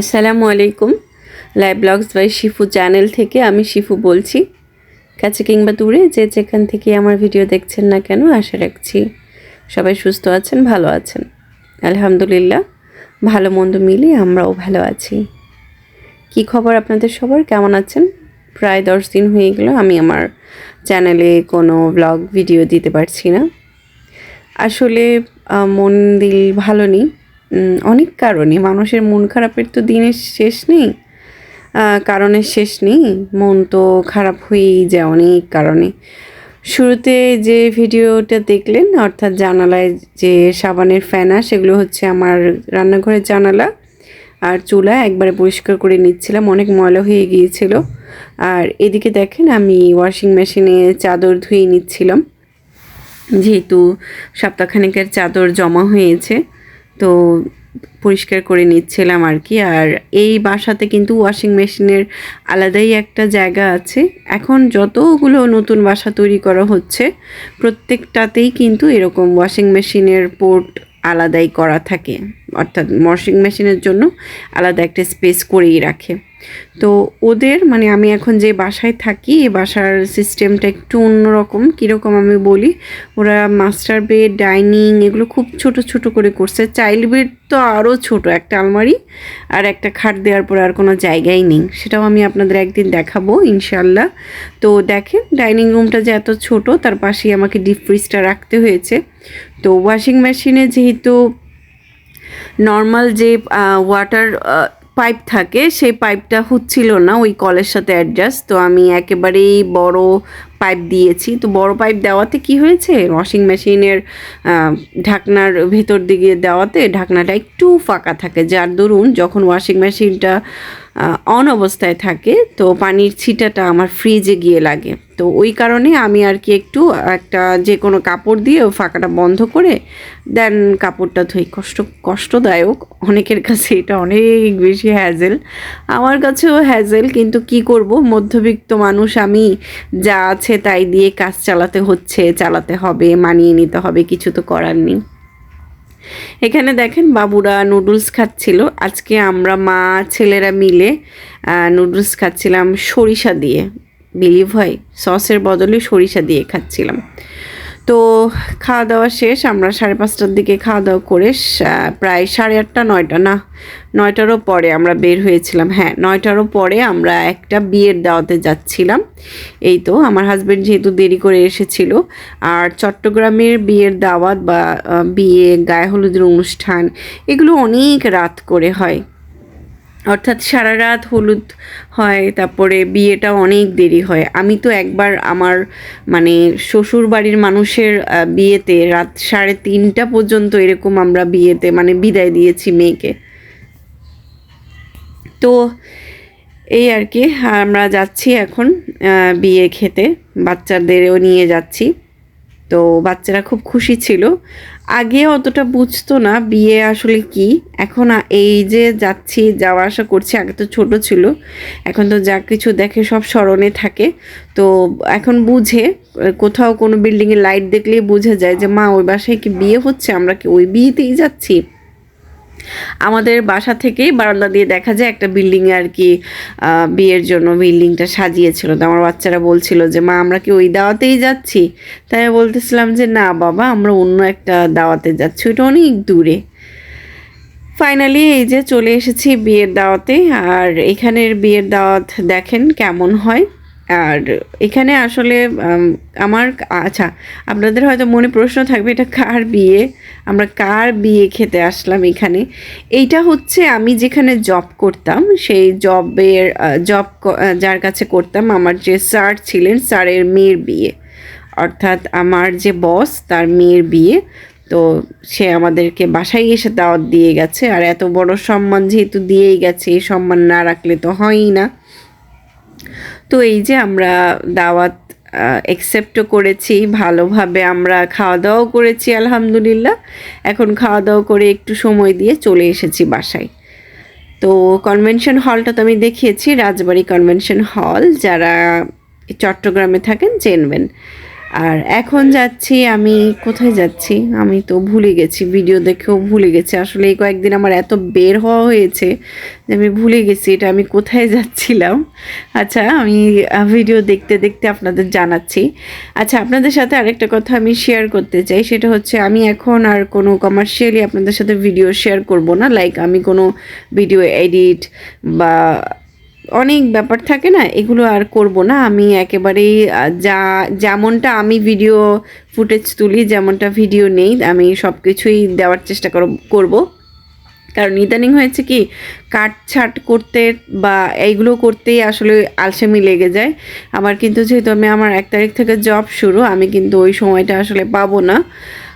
আসসালামু আলাইকুম। Live blogs by Shifu channel থেকে আমি শিফু বলছি। কাছে কিংবা দূরে যে যেখান থেকে আমার ভিডিও দেখছেন না কেন, আশা রাখছি সবাই সুস্থ আছেন, ভালো আছেন। আলহামদুলিল্লাহ, ভালো মন্দ মিলিয়ে আমরাও ভালো আছি। কি খবর আপনাদের সবার? কেমন আছেন? প্রায় দশ দিন হয়ে গেল, আমি আমার চ্যানেলে কোনো ব্লগ ভিডিও দিতে পারছি না। আসলে মন দিল ভালো নেই। অনেক কারণে। মানুষের মন খারাপের তো দিনের শেষ নেই। কারণের শেষ নেই। মন তো খারাপ হয়েই যায় অনেক কারণে। শুরুতে যে ভিডিওটা দেখলেন, অর্থাৎ জানালায় যে সাবানের ফ্যানা সেগুলো হচ্ছে আমার রান্নাঘরের জানালা। আর চুলা একবারে পরিষ্কার করে নিচ্ছিলাম, অনেক ময়লা হয়ে গিয়েছিল। আর এদিকে দেখেন, আমি ওয়াশিং মেশিনে চাদর ধুয়ে নিচ্ছিলাম। যেহেতু সপ্তাহখানেকের চাদর জমা হয়েছে তো পরিষ্কার করে নিচ্ছিলাম আর কি। আর এই বাসাতে কিন্তু ওয়াশিং মেশিনের আলাদাই একটা জায়গা আছে। এখন যতগুলো নতুন বাসা তৈরি করা হচ্ছে, প্রত্যেকটাতেই কিন্তু এরকম ওয়াশিং মেশিনের পোর্ট আলাদাই করা থাকে। অর্থাৎ ওয়াশিং মেশিনের জন্য আলাদা একটা স্পেস করেই রাখে। তো ওদের মানে আমি এখন যে বাসায় থাকি, এ বাসার সিস্টেমটা একটু অন্যরকম। কীরকম আমি বলি, ওরা মাস্টার বেড ডাইনিং এগুলো খুব ছোট ছোট করে করছে। চাইল্ড বেড তো আরও ছোট, একটা আলমারি আর একটা খাট দেওয়ার পর আর কোনো জায়গাই নেই। সেটাও আমি আপনাদের একদিন দেখাবো ইনশাল্লাহ তো দেখেন ডাইনিং রুমটা যে এত ছোট, তার পাশেই আমাকে ডিপ ফ্রিজটা রাখতে হয়েছে। তো ওয়াশিং মেশিনে যেহেতু নর্মাল যে ওয়াটার পাইপ থাকে, সেই পাইপটা হচ্ছিল না, ওই কলের সাথে অ্যাডজাস্ট তো আমি একেবারেই বড় পাইপ দিয়েছি। তো বড় পাইপ দেওয়াতে কি হয়েছে? ওয়াশিং মেশিনের ঢাকনার ভেতর দিকে দেওয়াতে ঢাকনাটা একটু ফাঁকা থাকে। যার দরুন যখন ওয়াশিং মেশিনটা অন অবস্থায় থাকে, তো পানির ছিটাটা আমার ফ্রিজে গিয়ে লাগে। তো ওই কারণে আমি আর কি একটু একটা যে কোনো কাপড় দিয়ে ফাঁকাটা বন্ধ করে দেন কাপড়টা ধুই। কষ্ট, কষ্টদায়ক। অনেকের কাছে এটা অনেক বেশি হ্যাজেল আমার কাছেও হ্যাজেল কিন্তু কি করব? মধ্যবিত্ত মানুষ, আমি যা আছে তাই দিয়ে কাজ চালাতে হচ্ছে, চালাতে হবে, মানিয়ে নিতে হবে, কিছু তো করার নেই। এখানে দেখেন বাবুরা নুডলস খাচ্ছিল। আজকে আমরা মা, ছেলেরা মিলে নুডলস খাচ্ছিলাম সরিষা দিয়ে। বিলিভ হয়, সসের বদলে সরিষা দিয়ে খাচ্ছিলাম। তো খাওয়া দাওয়া শেষ, আমরা সাড়ে পাঁচটার দিকে খাওয়া দাওয়া করে প্রায় সাড়ে আটটা, নয়টা, না, নয়টারও পরে আমরা বের হয়েছিলাম। হ্যাঁ নয়টারও পরে আমরা একটা বিয়ের দাওয়াতে যাচ্ছিলাম। এই তো, আমার হাজব্যান্ড যেহেতু দেরি করে এসেছিল, আর চট্টগ্রামের বিয়ের দাওয়াত বা বিয়ে, গায়ে হলুদের অনুষ্ঠান, এগুলো অনেক রাত করে হয়। অর্থাৎ সারা রাত হলুদ হয়, তারপরে বিয়েটা অনেক দেরি হয়। আমি তো একবার আমার মানে শ্বশুর বাড়ির মানুষের বিয়েতে রাত সাড়ে তিনটা পর্যন্ত এরকম আমরা বিয়েতে মানে বিদায় দিয়েছি মেয়েকে। তো, এই আর কি, আমরা যাচ্ছি এখন বিয়ে খেতে, বাচ্চাদেরও নিয়ে যাচ্ছি। তো বাচ্চারা খুব খুশি ছিল। আগে অতটা বুঝতো না বিয়ে আসলে কি। এখন এই যে যাচ্ছি, যাওয়া আসা করছি, আগে তো ছোট ছিল। এখন তো যা কিছু দেখে সব স্মরণে থাকে। তো এখন বুঝে কোথাও কোনো বিল্ডিংয়ে লাইট দেখলেই বোঝা যায় যে, মা, ওই বাসায় কি বিয়ে হচ্ছে? আমরা কি ওই বিয়েতেই যাচ্ছি? আমাদের বাসা থেকেই বারান্দা দিয়ে দেখা যায় একটা বিল্ডিংয়ে আর কি বিয়ের জন্য বিল্ডিংটা সাজিয়েছিল। তো আমার বাচ্চারা বলছিল যে, মা, আমরা কি ওই দাওয়াতেই যাচ্ছি? তাই বলতেছিলাম যে, না বাবা, আমরা অন্য একটা দাওয়াতে যাচ্ছি, ওইটা অনেক দূরে। ফাইনালি এই যে চলে এসেছি বিয়ের দাওয়াতে, আর এখানের বিয়ের দাওয়াত দেখেন কেমন হয়। আর এখানে আসলে আমার আচ্ছা আপনাদের হয়তো মনে প্রশ্ন থাকবে, এটা কার বিয়ে? আমরা কার বিয়ে খেতে আসলাম এখানে? এইটা হচ্ছে আমি যেখানে জব করতাম, সেই জবের জব যার কাছে করতাম, আমার যে স্যার ছিলেন, স্যারের মেয়ের বিয়ে। অর্থাৎ আমার যে বস তার মেয়ের বিয়ে। তো সে আমাদেরকে বাসায় এসে দাওয়াত দিয়ে গেছে, আর এত বড় সম্মান যেহেতু দিয়েই গেছে, এই সম্মান না রাখলে তো হয়ই না। তো এই যে আমরা দাওয়াত অ্যাকসেপ্টও করেছি, ভালোভাবে আমরা খাওয়া দাওয়াও করেছি, আলহামদুলিল্লাহ। এখন খাওয়া দাওয়া করে একটু সময় দিয়ে চলে এসেছি বাসায়। তো কনভেনশন হলটা তো আমি দেখিয়েছি, রাজবাড়ি কনভেনশন হল যারা চট্টগ্রামে থাকেন, চেনবেন। আর এখন যাচ্ছি, আমি কোথায় যাচ্ছি? আমি তো ভুলে গেছি ভিডিও দেখেও ভুলে গেছি। আসলে এই কয়েকদিন আমার এত বের হওয়া হয়েছে যে আমি ভুলে গেছি এটা আমি কোথায় যাচ্ছিলাম। আচ্ছা আমি ভিডিও দেখতে দেখতে আপনাদের জানাচ্ছি। আচ্ছা আপনাদের সাথে আরেকটা কথা আমি শেয়ার করতে চাই, সেটা হচ্ছে আমি এখন আর কোনো কমার্শিয়ালি আপনাদের সাথে ভিডিও শেয়ার করব না। লাইক আমি কোনো ভিডিও এডিট বা অনেক ব্যাপার থাকে না, এগুলো আর করব না। আমি একেবারেই যা, যেমনটা আমি ভিডিও ফুটেজ তুলি, যেমনটা ভিডিও নেই, আমি সব কিছুই দেওয়ার চেষ্টা করব- করব। কারণ ইদানিং হয়েছে কি, কাটছাট করতে বা এইগুলো করতেই আসলে আলসেমি লেগে যায়। আমার কিন্তু যেহেতু আমি, আমার এক তারিখ থেকে জব শুরু, আমি কিন্তু ওই সময়টা আসলে পাবো না।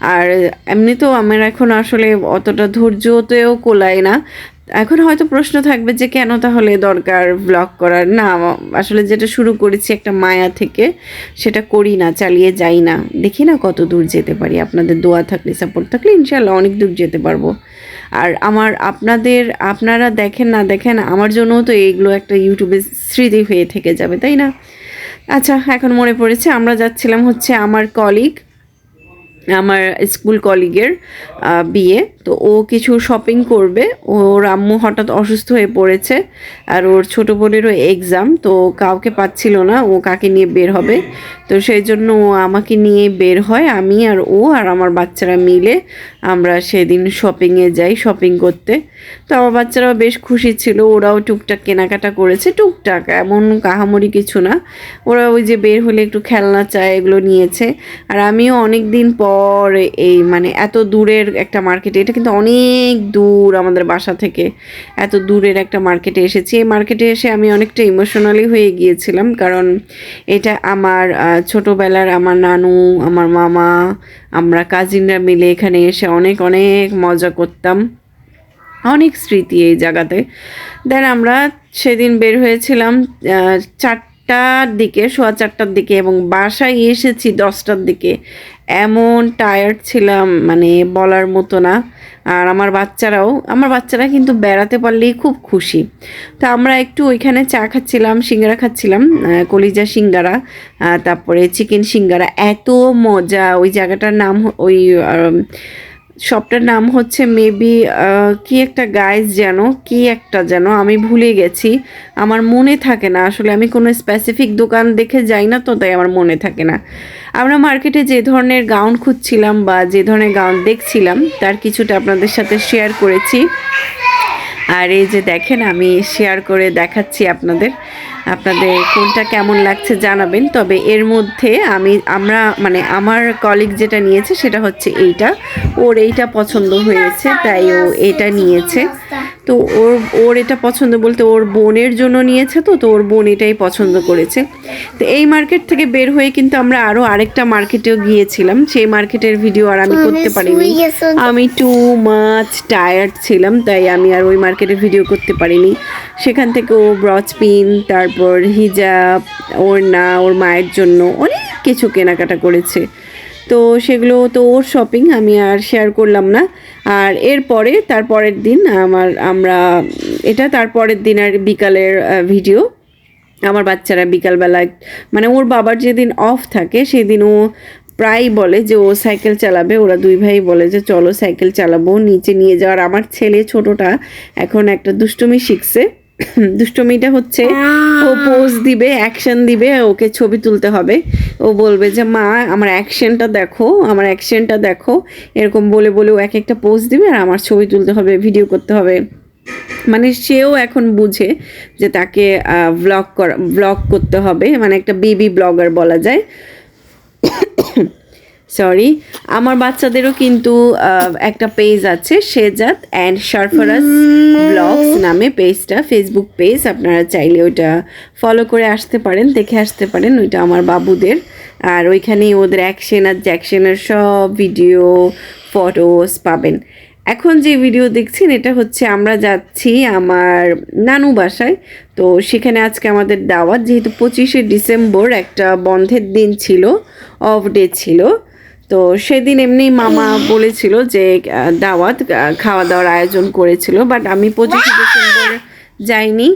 আর এমনিতেও আমার এখন আসলে অতটা ধৈর্যতেও কোলায় না। এখন হয়তো প্রশ্ন থাকবে যে কেন তাহলে দরকার ব্লগ করার? না, আসলে যেটা শুরু করেছি একটা মায়া থেকে সেটা করি না, চালিয়ে যাই না। দেখি না কত দূর যেতে পারি। আপনাদের দোয়া থাকলে সাপোর্ট থাকলে ইনশাল্লাহ অনেক দূর যেতে পারব। আর আমার আপনাদের, আপনারা দেখেন না দেখেন, আমার জন্যও তো এইগুলো একটা ইউটিউবে স্মৃতি হয়ে থেকে যাবে, তাই না? আচ্ছা এখন মনে পড়েছে, আমরা যাচ্ছিলাম হচ্ছে আমার কলিগ আমার স্কুল কলিগের বিয়ে। তো ও কিছু শপিং করবে। ওর আম্মু হঠাৎ অসুস্থ হয়ে পড়েছে আর ওর ছোটো বোনেরও এক্সাম তো কাউকে পাচ্ছিল না, ও কাকে নিয়ে বের হবে? তো সেই জন্য ও আমাকে নিয়ে বের হয়, আমি আর ও আর আমার বাচ্চারা মিলে আমরা সেদিন শপিংয়ে যাই শপিং করতে। তো আমার বাচ্চারাও বেশ খুশি ছিল, ওরাও টুকটাক কেনাকাটা করেছে, টুকটাক, এমন কাহামরি কিছু না। ওরা ওই যে বের হলে একটু খেলনা চায়, এগুলো নিয়েছে। আর আমিও অনেক দিন পর এই মানে এত দূরের একটা মার্কেটে এটা কিন্তু অনেক দূর আমাদের বাসা থেকে। এত দূরের একটা মার্কেটে এসেছি। এই মার্কেটে এসে আমি অনেকটা ইমোশনালি হয়ে গিয়েছিলাম কারণ এটা আমার ছোটোবেলার আমার নানু আমার মামা আমরা কাজিনরা মিলে এখানে এসে অনেক অনেক মজা করতাম। অনেক স্মৃতি এই জায়গাতে। দেন আমরা সেদিন বের হয়েছিলাম আহ, চারটার দিকে সোয়া চারটার দিকে এবং বাসায় এসেছি দশটার দিকে। এমন টায়ার্ড ছিলাম মানে বলার মতো না। আর আমার বাচ্চারাও, আমার বাচ্চারা কিন্তু বেড়াতে পারলেই খুব খুশি। তো আমরা একটু ওইখানে চা খাচ্ছিলাম, সিঙ্গারা খাচ্ছিলাম কলিজা সিঙ্গারা তারপরে চিকেন সিঙ্গারা। এত মজা, ওই জায়গাটার নাম ওই শপটার নাম হচ্ছে মেবি কি একটা গাইজ যেন, কি একটা যেন, আমি ভুলে গেছি। আমার মনে থাকে না, আসলে আমি কোনো স্পেসিফিক দোকান দেখে যাই না তো, তাই আমার মনে থাকে না। আমরা মার্কেটে যে ধরনের গাউন খুঁজছিলাম বা যে ধরনের গাউন দেখছিলাম, তার কিছুটা আপনাদের সাথে শেয়ার করেছি। আর এই যে দেখেন, আমি শেয়ার করে দেখাচ্ছি আপনাদের। আপনাদের কোনটা কেমন লাগছে জানাবেন। তবে এর মধ্যে আমি, আমরা মানে আমার কলিগ যেটা নিয়েছে সেটা হচ্ছে এইটা। ওর এইটা পছন্দ হয়েছে, তাই ও এটা নিয়েছে। তো ওর ওর এটা পছন্দ বলতে ওর বোনের জন্য নিয়েছে তো তো ওর বোন এটাই পছন্দ করেছে। তো এই মার্কেট থেকে বের হয়ে কিন্তু আমরা আরও আরেকটা মার্কেটেও গিয়েছিলাম। সেই মার্কেটের ভিডিও আর আমি করতে পারিনি। আমি টু মাচ টায়ার্ড ছিলাম তাই আমি আর ওই মার্কেটের ভিডিও করতে পারিনি। সেখান থেকে ও ব্রচ পিন তারপর হিজাব ওর না ওর মায়ের জন্য অনেক কিছু কেনাকাটা করেছে। তো সেগুলো তো ওর শপিং আমি আর শেয়ার করলাম না। আর এরপরে তারপরের দিন আমার, আমরা, এটা তারপরের দিন আর বিকালের ভিডিও আমার বাচ্চারা বিকালবেলায় মানে ওর বাবার যেদিন অফ থাকে, সেদিন ও প্রায় বলে যে ও সাইকেল চালাবে। ওরা দুই ভাই বলে যে, চলো সাইকেল চালাবো, নিচে নিয়ে যাওয়ার আমার ছেলে ছোটটা এখন একটা দুষ্টুমি শিখছে। দুষ্টমিটা হচ্ছে ও পোজ দিবে অ্যাকশন দিবে ওকে ছবি তুলতে হবে। ও বলবে যে মা আমার অ্যাকশনটা দেখো আমার অ্যাকশনটা দেখো। এরকম বলে বলে ও এক একটা পোজ দিবে আর আমার ছবি তুলতে হবে ভিডিও করতে হবে। মানে সেও এখন বুঝে যে তাকে ব্লগ করা ব্লগ করতে হবে। মানে একটা বেবি ব্লগার বলা যায়। সরি আমার বাচ্চাদেরও কিন্তু একটা পেজ আছে শেজাত অ্যান্ড সারফারাজ ব্লগস নামে পেজটা ফেসবুক পেজ আপনারা চাইলে ওইটা ফলো করে আসতে পারেন দেখে আসতে পারেন ওইটা আমার বাবুদের। আর ওইখানেই ওদের অ্যাকশন আর জ্যাকশনের সব ভিডিও ফটোস পাবেন। এখন যে ভিডিও দেখছেন এটা হচ্ছে আমরা যাচ্ছি আমার নানু বাসায়। তো সেখানে আজকে আমাদের দাওয়াত যেহেতু পঁচিশে ডিসেম্বর একটা বন্ধের দিন ছিল অফ ডে ছিল। তো সেদিন এমনি মামা বলেছিল যে দাওয়াত খাওয়া দাওয়ার আয়োজন করেছিল বাট আমি পঁচিশে ডিসেম্বর যাইনি।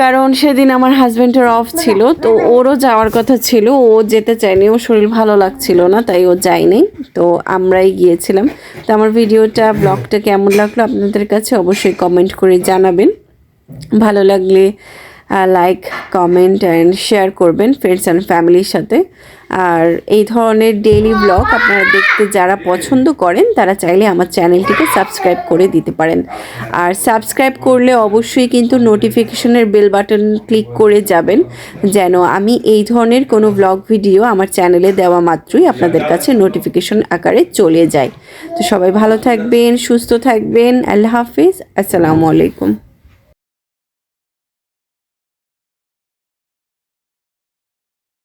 কারণ সেদিন আমার হাজব্যান্ডের অফ ছিল তো ওরও যাওয়ার কথা ছিল ও যেতে চায়নি ও শরীর ভালো লাগছিল না তাই ও যায়নি তো আমরাই গিয়েছিলাম। তো আমার ভিডিওটা ব্লগটা কেমন লাগল আপনাদের কাছে অবশ্যই কমেন্ট করে জানাবেন। ভালো লাগলে লাইক কমেন্ট অ্যান্ড শেয়ার করবেন ফ্রেন্ডস অ্যান্ড ফ্যামিলির সাথে। আর এই ধরনের ডেইলি ব্লগ আপনারা দেখতে যারা পছন্দ করেন, তারা চাইলে আমার চ্যানেলটিকে সাবস্ক্রাইব করে দিতে পারেন। আর সাবস্ক্রাইব করলে অবশ্যই কিন্তু নোটিফিকেশনের বেল বাটন ক্লিক করে যাবেন, যেন আমি এই ধরনের কোনো ব্লগ ভিডিও আমার চ্যানেলে দেওয়া মাত্রই আপনাদের কাছে নোটিফিকেশন আকারে চলে যায়। তো সবাই ভালো থাকবেন, সুস্থ থাকবেন, আল্লাহ হাফিজ, আসসালামু আলাইকুম।